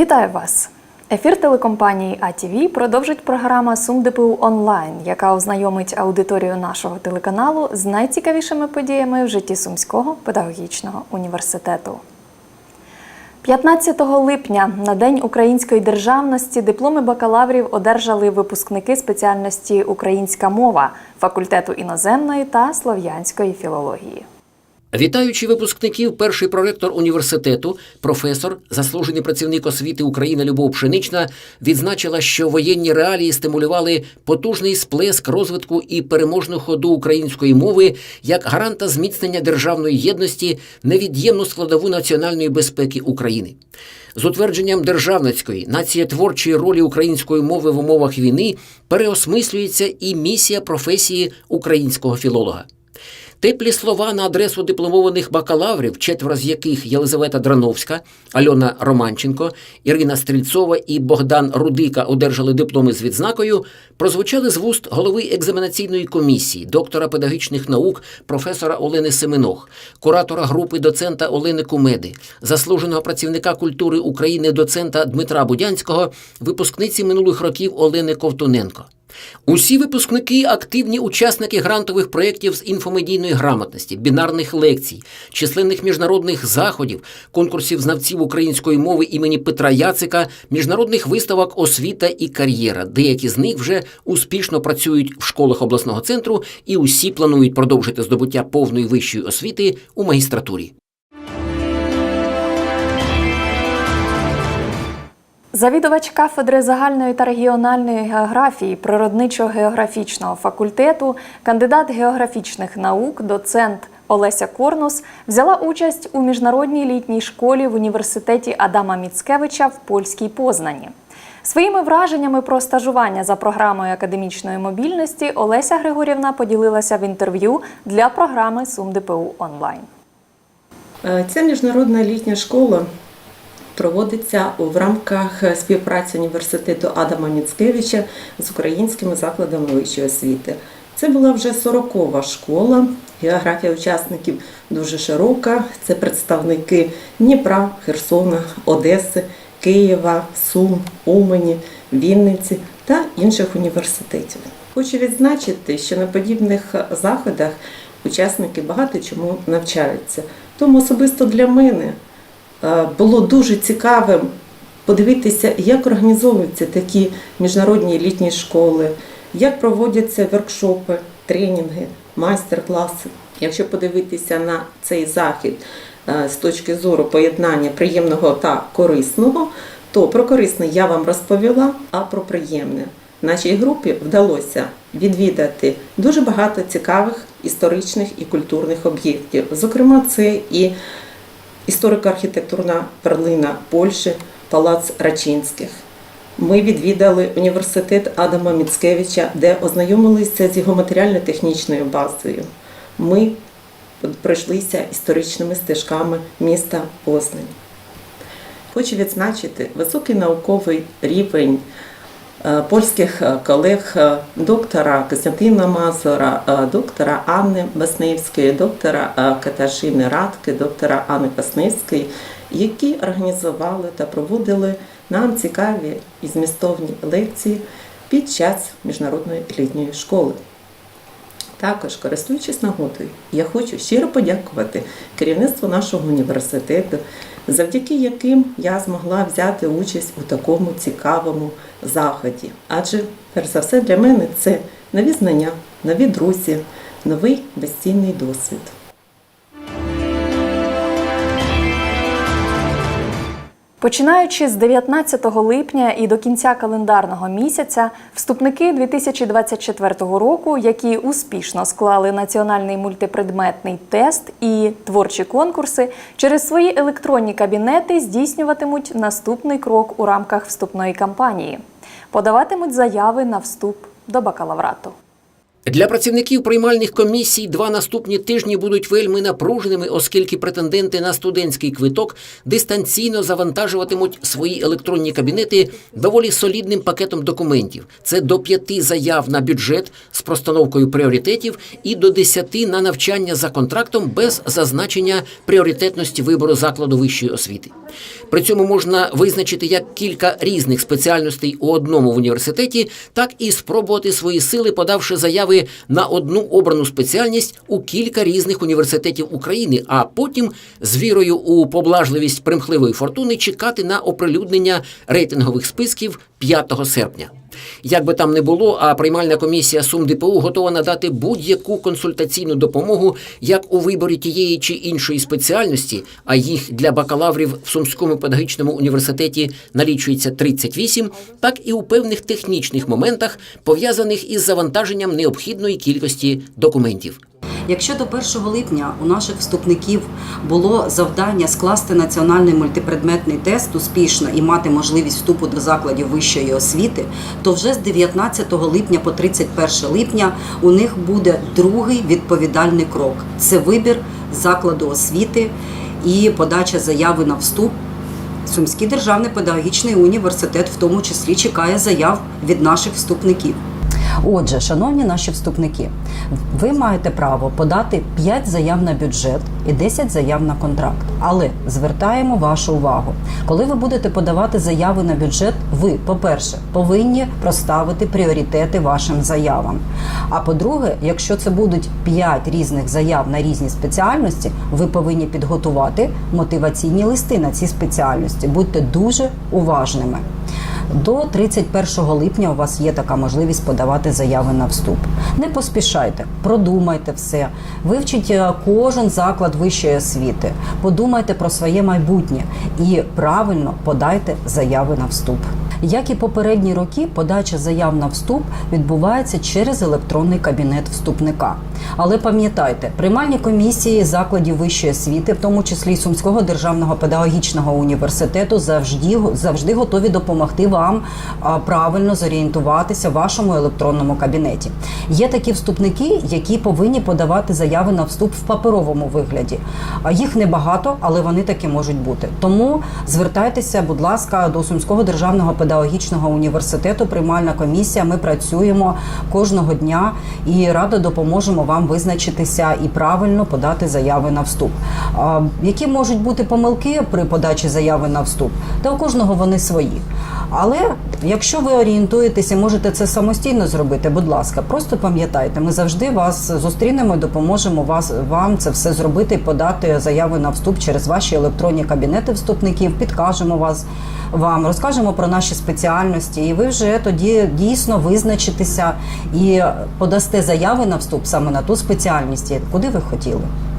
Вітаю вас! Ефір телекомпанії АТВ продовжить програма Сум ДПУ онлайн, яка ознайомить аудиторію нашого телеканалу з найцікавішими подіями в житті Сумського педагогічного університету. 15 липня на День української державності дипломи бакалаврів одержали випускники спеціальності Українська мова факультету іноземної та слов'янської філології. Вітаючи випускників, перший проректор університету, професор, заслужений працівник освіти України Любов Пшенична, відзначила, що воєнні реалії стимулювали потужний сплеск розвитку і переможну ходу української мови як гаранта зміцнення державної єдності, невід'ємну складову національної безпеки України. З утвердженням державницької націєтворчої ролі української мови в умовах війни переосмислюється і місія професії українського філолога. Теплі слова на адресу дипломованих бакалаврів, четверо з яких Єлизавета Драновська, Альона Романченко, Ірина Стрільцова і Богдан Рудика одержали дипломи з відзнакою, прозвучали з вуст голови екзаменаційної комісії, доктора педагогічних наук, професора Олени Семенох, куратора групи доцента Олени Кумеди, заслуженого працівника культури України доцента Дмитра Будянського, випускниці минулих років Олени Ковтуненко. Усі випускники активні учасники грантових проєктів з інфомедійної грамотності, бінарних лекцій, численних міжнародних заходів, конкурсів знавців української мови імені Петра Яцика, міжнародних виставок освіта і кар'єра. Деякі з них вже успішно працюють в школах обласного центру і усі планують продовжити здобуття повної вищої освіти у магістратурі. Завідувач кафедри загальної та регіональної географії природничо-географічного факультету, кандидат географічних наук, доцент Олеся Корнус взяла участь у міжнародній літній школі в університеті Адама Міцкевича в польській Познані. Своїми враженнями про стажування за програмою академічної мобільності Олеся Григорівна поділилася в інтерв'ю для програми Сум ДПУ онлайн. Е, Ця міжнародна літня школа проводиться в рамках співпраці університету Адама Міцкевича з українськими закладами вищої освіти. Це була вже 40-ва школа. Географія учасників дуже широка. Це представники Дніпра, Херсона, Одеси, Києва, Сум, Умані, Вінниці та інших університетів. Хочу відзначити, що на подібних заходах учасники багато чому навчаються. Тому особисто для мене було дуже цікавим подивитися, як організовуються такі міжнародні літні школи, як проводяться воркшопи, тренінги, майстер-класи. Якщо подивитися на цей захід е, з точки зору поєднання приємного та корисного, то про корисне я вам розповіла, а про приємне. Нашій групі вдалося відвідати дуже багато цікавих історичних і культурних об'єктів. Зокрема, це і історико-архітектурна перлина Польщі, Палац Рачинських. Ми відвідали університет Адама Міцкевича, де ознайомилися з його матеріально-технічною базою. Ми пройшлися історичними стежками міста Познань. Хочу відзначити високий науковий рівень польських е, колег е, доктора Костянтина Мазура, е, доктора Анни Басневської, доктора е, Каташини Радки, доктора Анни Пасневської, які організували та проводили нам цікаві і змістовні лекції під час міжнародної літньої школи. Також, користуючись нагодою, я хочу щиро подякувати керівництву нашого університету, завдяки яким я змогла взяти участь у такому цікавому заході. Адже, перш за все, для мене це нові знання, нові друзі, новий безцінний досвід. Починаючи з 19 липня і до кінця календарного місяця, вступники 2024 року, які успішно склали національний мультипредметний тест і творчі конкурси, через свої електронні кабінети здійснюватимуть наступний крок у рамках вступної кампанії. Подаватимуть заяви на вступ до бакалаврату. Для працівників приймальних комісій два наступні тижні будуть вельми напруженими, оскільки претенденти на студентський квиток дистанційно завантажуватимуть свої електронні кабінети доволі солідним пакетом документів. Це до п'яти заяв на бюджет з простановкою пріоритетів і до десяти на навчання за контрактом без зазначення пріоритетності вибору закладу вищої освіти. При цьому можна визначити як кілька різних спеціальностей у одному в університеті, так і спробувати свої сили, подавши заяви на одну обрану спеціальність у кілька різних університетів України, а потім з вірою у поблажливість примхливої фортуни чекати на оприлюднення рейтингових списків 5 серпня. Як би там не було, а приймальна комісія СумДПУ готова надати будь-яку консультаційну допомогу як у виборі тієї чи іншої спеціальності, а їх для бакалаврів в Сумському педагогічному університеті налічується 38, так і у певних технічних моментах, пов'язаних із завантаженням необхідної кількості документів. Якщо до 1 липня у наших вступників було завдання скласти національний мультипредметний тест успішно і мати можливість вступу до закладів вищої освіти, то вже з 19 липня по 31 липня у них буде другий відповідальний крок це вибір закладу освіти і подача заяви на вступ. Сумський державний педагогічний університет в тому числі чекає заяв від наших вступників. Отже, шановні наші вступники, ви маєте право подати 5 заяв на бюджет і 10 заяв на контракт. Але звертаємо вашу увагу, коли ви будете подавати заяви на бюджет, ви, по-перше, повинні проставити пріоритети вашим заявам. А по-друге, якщо це будуть 5 різних заяв на різні спеціальності, ви повинні підготувати мотиваційні листи на ці спеціальності. Будьте дуже уважними. До 31 липня у вас є така можливість подавати заяви на вступ. Не поспішайте, продумайте все, вивчіть е, кожен заклад вищої освіти, подумайте про своє майбутнє і правильно подайте заяви на вступ. Як і попередні роки, подача заяв на вступ відбувається через електронний кабінет вступника. Але пам'ятайте, приймальні комісії закладів вищої освіти, в тому числі Сумського державного педагогічного університету, завжди завжди готові допомогти вам а, правильно зорієнтуватися в вашому електронному кабінеті. Є такі вступники, які повинні подавати заяви на вступ в паперовому вигляді. Їх небагато, але вони таки можуть бути. Тому звертайтеся, будь ласка, до Сумського державного педагогічного університету. Приймальна комісія. Ми працюємо кожного дня і радо допоможемо вам визначитися і правильно подати заяви на вступ. Які можуть бути помилки при подачі заяви на вступ? Та у кожного вони свої. Але якщо ви орієнтуєтеся, можете це самостійно зробити, будь ласка, просто пам'ятайте, ми завжди вас зустрінемо допоможемо вас вам це все зробити подати заяви на вступ через ваші електронні кабінети вступників, підкажемо вас вам, розкажемо про наші спеціальності, і ви вже тоді дійсно визначитеся і подасте заяви на вступ саме на ту спеціальність, куди ви хотіли. –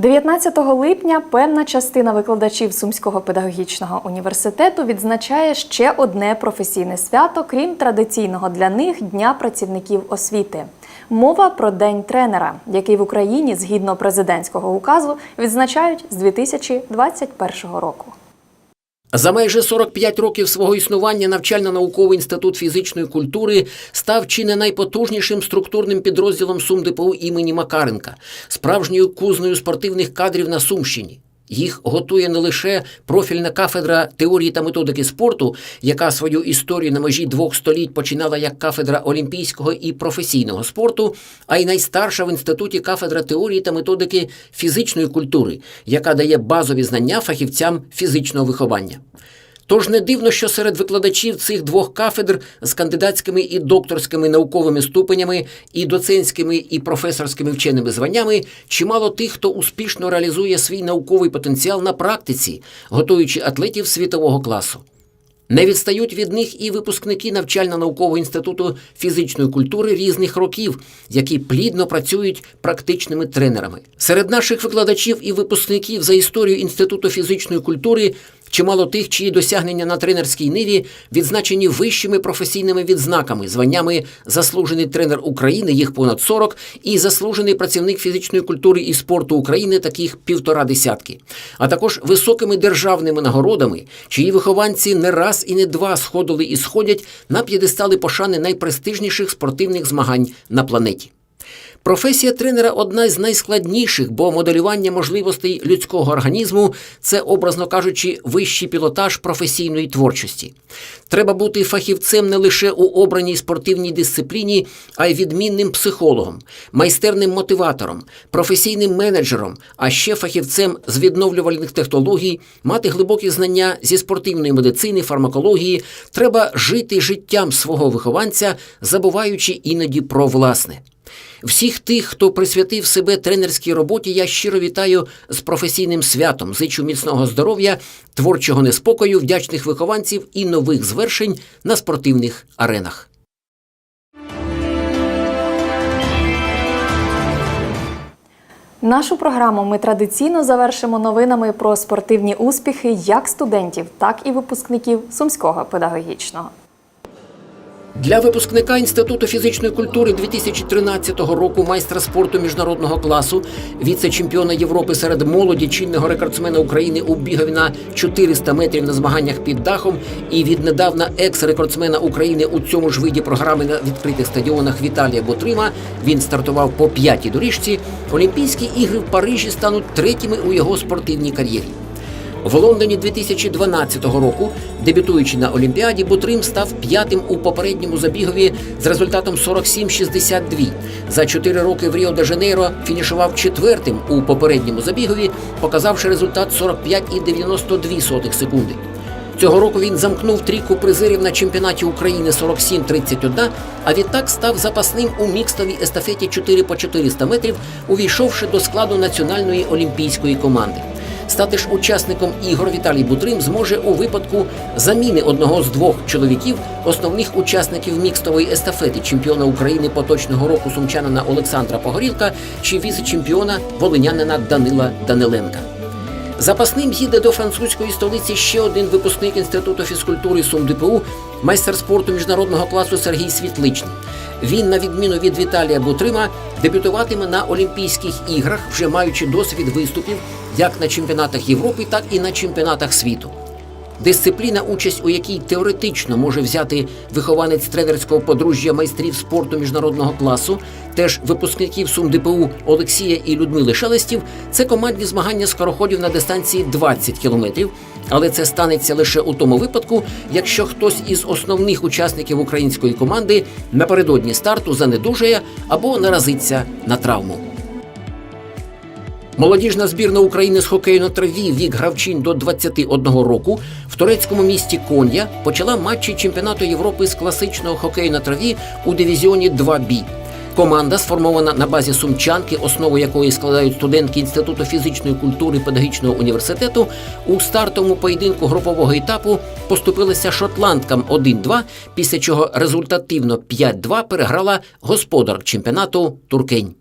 19 липня певна частина викладачів Сумського педагогічного університету відзначає ще одне професійне свято, крім традиційного для них Дня працівників освіти. Мова про День тренера, який в Україні згідно президентського указу відзначають з 2021 року. За майже 45 років свого існування навчально-науковий інститут фізичної культури став чи не найпотужнішим структурним підрозділом СумДПУ імені Макаренка, справжньою кузнею спортивних кадрів на Сумщині. Їх готує не лише профільна кафедра теорії та методики спорту, яка свою історію на межі двох століть починала як кафедра олімпійського і професійного спорту, а й найстарша в інституті кафедра теорії та методики фізичної культури, яка дає базові знання фахівцям фізичного виховання. Тож не дивно, що серед викладачів цих двох кафедр з кандидатськими і докторськими науковими ступенями, і доцентськими і професорськими вченими званнями чимало тих, хто успішно реалізує свій науковий потенціал на практиці, готуючи атлетів світового класу. Не відстають від них і випускники навчально-наукового інституту фізичної культури різних років, які плідно працюють практичними тренерами. Серед наших викладачів і випускників за історію інституту фізичної культури Чимало тих, чиї досягнення на тренерській ниві відзначені вищими професійними відзнаками, званнями заслужений тренер України, їх понад 40, і заслужений працівник фізичної культури і спорту України, таких півтора десятки, а також високими державними нагородами, чиї вихованці не раз і не два сходили і сходять на п'єдестали пошани найпрестижніших спортивних змагань на планеті. Професія тренера одна з найскладніших, бо моделювання можливостей людського організму це, образно кажучи, вищий пілотаж професійної творчості. Треба бути фахівцем не лише у обраній спортивній дисципліні, а й відмінним психологом, майстерним мотиватором, професійним менеджером, а ще фахівцем з відновлювальних технологій, мати глибокі знання зі спортивної медицини, фармакології. Треба жити життям свого вихованця, забуваючи іноді про власне. Всіх тих, хто присвятив себе тренерській роботі, я щиро вітаю з професійним святом. Зичу міцного здоров'я, творчого неспокою, вдячних вихованців і нових звершень на спортивних аренах. Нашу програму ми традиційно завершимо новинами про спортивні успіхи як студентів, так і випускників Сумського педагогічного. Для випускника Інституту фізичної культури 2013 року майстра спорту міжнародного класу, віце-чемпіона Європи серед молоді, чинного рекордсмена України у бігові на 400 метрів на змаганнях під дахом і віднедавна екс-рекордсмена України у цьому ж виді програми на відкритих стадіонах Віталія Ботрима. Він стартував по п'ятій доріжці. Олімпійські ігри в Парижі стануть третіми у його спортивній кар'єрі. В Лондоні 2012 року, дебютуючи на Олімпіаді, Бутрим став п'ятим у попередньому забігові з результатом 47-62. За чотири роки в Ріо-де-Жанейро фінішував четвертим у попередньому забігові, показавши результат 45,92 секунди. Цього року він замкнув трійку призерів на чемпіонаті України 47-31, а відтак став запасним у мікстовій естафеті 4 по 400 метрів, увійшовши до складу національної олімпійської команди. Стати ж учасником ігор Віталій Бутрим зможе у випадку заміни одного з двох чоловіків, основних учасників мікстової естафети чемпіона України поточного року сумчанина Олександра Погорілка чи віце-чемпіона волинянина Данила Даниленка. Запасним їде до французької столиці ще один випускник інституту фізкультури СумДПУ, майстер спорту міжнародного класу Сергій Світличний. Він, на відміну від Віталія Бутрима, дебютуватиме на Олімпійських іграх, вже маючи досвід виступів як на чемпіонатах Європи, так і на чемпіонатах світу. Дисципліна, участь у якій теоретично може взяти вихованець тренерського подружжя майстрів спорту міжнародного класу, теж випускників СумДПУ Олексія і Людмили Шелестів, це командні змагання скороходів на дистанції 20 кілометрів. Але це станеться лише у тому випадку, якщо хтось із основних учасників української команди напередодні старту занедужає або наразиться на травму. Молодіжна збірна України з хокею на траві вік гравчинь до 21 року в турецькому місті Кон'я почала матчі чемпіонату Європи з класичного хокею на траві у дивізіоні 2Б. Команда, сформована на базі сумчанки, основу якої складають студентки Інституту фізичної культури педагогічного університету, у стартовому поєдинку групового етапу поступилася шотландкам 1-2, після чого результативно 5-2 переграла господар чемпіонату Туркень.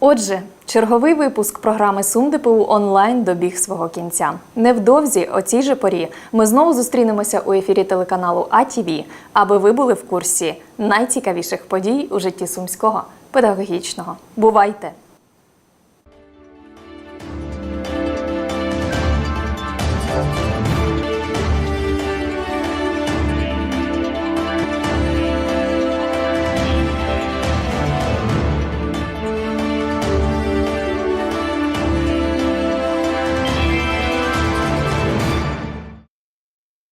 Отже, черговий випуск програми СумДПУ онлайн добіг свого кінця. Невдовзі о цій же порі ми знову зустрінемося у ефірі телеканалу АТВ, аби ви були в курсі найцікавіших подій у житті сумського педагогічного. Бувайте!